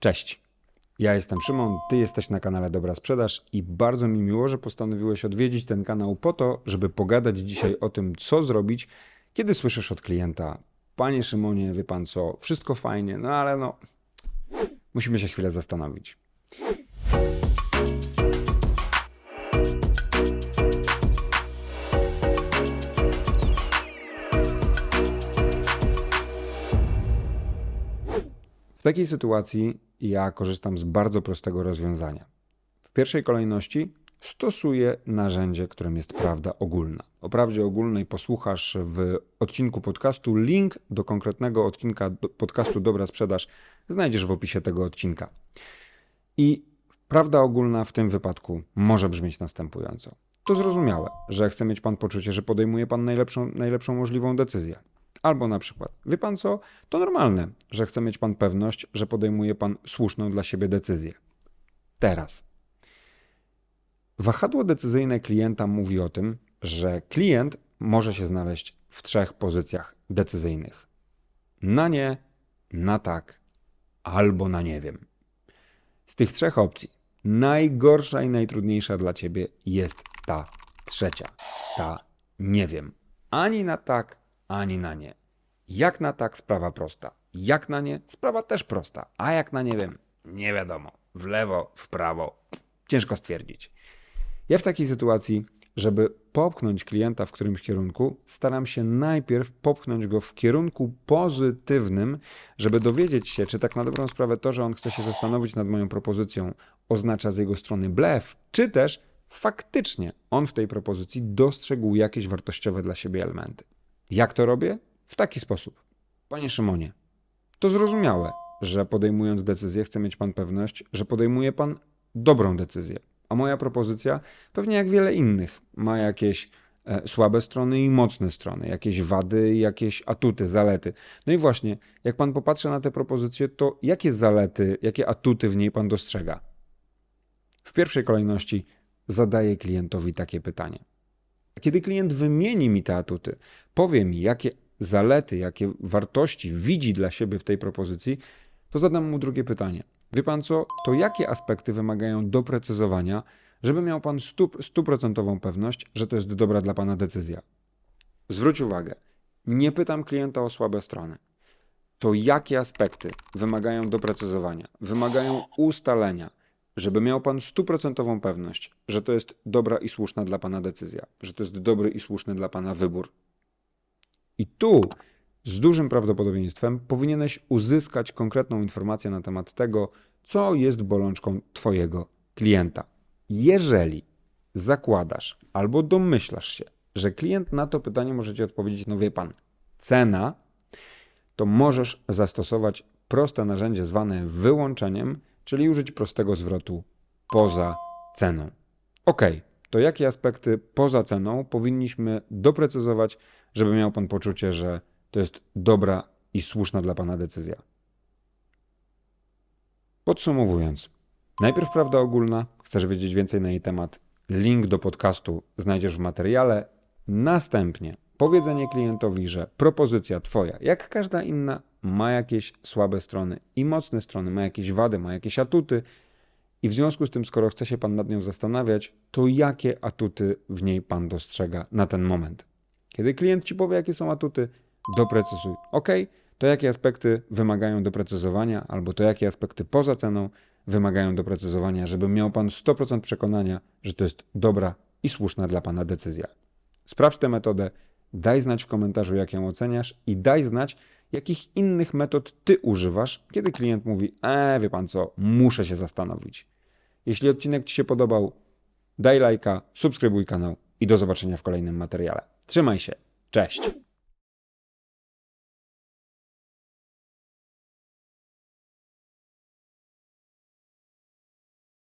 Cześć. Ja jestem Szymon, ty jesteś na kanale Dobra Sprzedaż i bardzo mi miło, że postanowiłeś odwiedzić ten kanał po to, żeby pogadać dzisiaj o tym, co zrobić, kiedy słyszysz od klienta: Panie Szymonie, wie pan co, wszystko fajnie, no ale no, musimy się chwilę zastanowić. W takiej sytuacji ja korzystam z bardzo prostego rozwiązania. W pierwszej kolejności stosuję narzędzie, którym jest prawda ogólna. O prawdzie ogólnej posłuchasz w odcinku podcastu. Link do konkretnego odcinka podcastu Dobra Sprzedaż znajdziesz w opisie tego odcinka. I prawda ogólna w tym wypadku może brzmieć następująco. To zrozumiałe, że chce mieć pan poczucie, że podejmuje pan najlepszą, najlepszą możliwą decyzję. Albo na przykład, wie pan co, to normalne, że chce mieć pan pewność, że podejmuje pan słuszną dla siebie decyzję. Teraz. Wahadło decyzyjne klienta mówi o tym, że klient może się znaleźć w trzech pozycjach decyzyjnych: na nie, na tak albo na nie wiem. Z tych trzech opcji najgorsza i najtrudniejsza dla ciebie jest ta trzecia. Ta nie wiem. Ani na tak, ani na nie. Jak na tak, sprawa prosta. Jak na nie, sprawa też prosta. A jak na nie wiem, nie wiadomo. W lewo, w prawo. Ciężko stwierdzić. Ja w takiej sytuacji, żeby popchnąć klienta w którymś kierunku, staram się najpierw popchnąć go w kierunku pozytywnym, żeby dowiedzieć się, czy tak na dobrą sprawę to, że on chce się zastanowić nad moją propozycją, oznacza z jego strony blef, czy też faktycznie on w tej propozycji dostrzegł jakieś wartościowe dla siebie elementy. Jak to robię? W taki sposób. Panie Szymonie, to zrozumiałe, że podejmując decyzję chce mieć pan pewność, że podejmuje pan dobrą decyzję. A moja propozycja, pewnie jak wiele innych, ma jakieś e, słabe strony i mocne strony, jakieś wady, jakieś atuty, zalety. No i właśnie, jak pan popatrzy na tę propozycję, to jakie zalety, jakie atuty w niej pan dostrzega? W pierwszej kolejności zadaję klientowi takie pytanie. Kiedy klient wymieni mi te atuty, powie mi, jakie zalety, jakie wartości widzi dla siebie w tej propozycji, to zadam mu drugie pytanie. Wie pan co, to jakie aspekty wymagają doprecyzowania, żeby miał pan stu- stuprocentową pewność, że to jest dobra dla pana decyzja? Zwróć uwagę, nie pytam klienta o słabe strony. To jakie aspekty wymagają doprecyzowania, wymagają ustalenia, żeby miał pan stuprocentową pewność, że to jest dobra i słuszna dla pana decyzja, że to jest dobry i słuszny dla pana wybór. I tu z dużym prawdopodobieństwem powinieneś uzyskać konkretną informację na temat tego, co jest bolączką Twojego klienta. Jeżeli zakładasz albo domyślasz się, że klient na to pytanie może Ci odpowiedzieć, no wie Pan, cena, to możesz zastosować proste narzędzie zwane wyłączeniem, czyli użyć prostego zwrotu poza ceną. Ok, to jakie aspekty poza ceną powinniśmy doprecyzować, żeby miał Pan poczucie, że to jest dobra i słuszna dla Pana decyzja? Podsumowując, najpierw prawda ogólna, chcesz wiedzieć więcej na jej temat, link do podcastu znajdziesz w materiale. Następnie powiedzenie klientowi, że propozycja Twoja, jak każda inna, ma jakieś słabe strony i mocne strony, ma jakieś wady, ma jakieś atuty. I w związku z tym, skoro chce się Pan nad nią zastanawiać, to jakie atuty w niej Pan dostrzega na ten moment? Kiedy klient Ci powie, jakie są atuty, doprecyzuj. Ok, to jakie aspekty wymagają doprecyzowania, albo to jakie aspekty poza ceną wymagają doprecyzowania, żeby miał Pan 100% przekonania, że to jest dobra i słuszna dla Pana decyzja. Sprawdź tę metodę, daj znać w komentarzu, jak ją oceniasz i daj znać, jakich innych metod Ty używasz, kiedy klient mówi, e, wie Pan co, muszę się zastanowić. Jeśli odcinek Ci się podobał, daj lajka, subskrybuj kanał i do zobaczenia w kolejnym materiale. Trzymaj się, cześć!